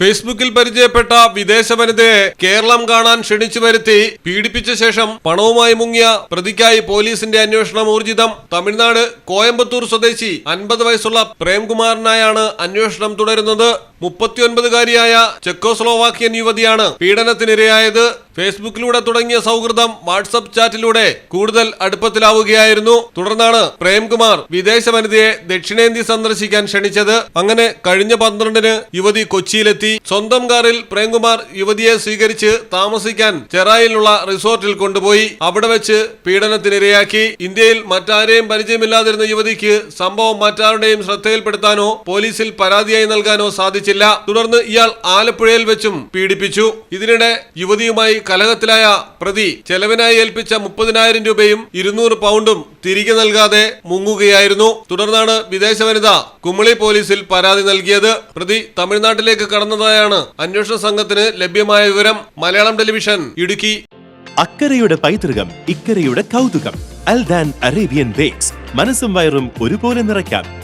ഫേസ്ബുക്കിൽ പരിചയപ്പെട്ട വിദേശ വനിതയെ കേരളം കാണാൻ ക്ഷണിച്ചു വരുത്തി പീഡിപ്പിച്ച ശേഷം പണവുമായി മുങ്ങിയ പ്രതിക്കായി പോലീസിന്റെ അന്വേഷണം ഊർജിതം. തമിഴ്നാട് കോയമ്പത്തൂർ സ്വദേശി അൻപത് വയസ്സുള്ള പ്രേംകുമാറിനായാണ് അന്വേഷണം തുടരുന്നത്. മുപ്പത്തിയൊൻപതുകാരിയായ ചെക്കോസ്ലോവാക്യൻ യുവതിയാണ് പീഡനത്തിനിരയായത്. ഫേസ്ബുക്കിലൂടെ തുടങ്ങിയ സൗഹൃദം വാട്സപ്പ് ചാറ്റിലൂടെ കൂടുതൽ അടുപ്പത്തിലാവുകയായിരുന്നു. തുടർന്നാണ് പ്രേംകുമാർ വിദേശ വനിതയെ ദക്ഷിണേന്ത്യ സന്ദർശിക്കാൻ ക്ഷണിച്ചത്. അങ്ങനെ കഴിഞ്ഞ പന്ത്രണ്ടിന് യുവതി കൊച്ചിയിലെത്തി. സ്വന്തം കാറിൽ പ്രേംകുമാർ യുവതിയെ സ്വീകരിച്ച് താമസിക്കാൻ ചെറായിലുള്ള റിസോർട്ടിൽ കൊണ്ടുപോയി. അവിടെ വെച്ച് പീഡനത്തിനിരയാക്കി. ഇന്ത്യയിൽ മറ്റാരെയും പരിചയമില്ലാതിരുന്ന യുവതിക്ക് സംഭവം മറ്റാരുടെയും ശ്രദ്ധയിൽപ്പെടുത്താനോ പോലീസിൽ പരാതിയായി നൽകാനോ സാധിച്ചില്ല. തുടർന്ന് ഇയാൾ ആലപ്പുഴയിൽ വെച്ചും പീഡിപ്പിച്ചു. ഇതിനിടെ യുവതിയുമായി കലഹത്തിലായ പ്രതി ചെലവിനായി ഏൽപ്പിച്ച മുപ്പതിനായിരം രൂപയും ഇരുന്നൂറ് പൗണ്ടും തിരികെ നൽകാതെ മുങ്ങുകയായിരുന്നു. തുടർന്നാണ് വിദേശ വനിത കുമളി പോലീസിൽ പരാതി നൽകിയത്. പ്രതി തമിഴ്നാട്ടിലേക്ക് കടന്നതായാണ് അന്വേഷണ സംഘത്തിന് ലഭ്യമായ വിവരം. മലയാളം ടെലിവിഷൻ ഇടുക്കി. അക്കരയുടെ പൈതൃകം ഇക്കരയുടെ കൗതുകം. Aldan Arabian bakes. മനസ്സും വയറും ഒരുപോലെ നിറയ്ക്കാം.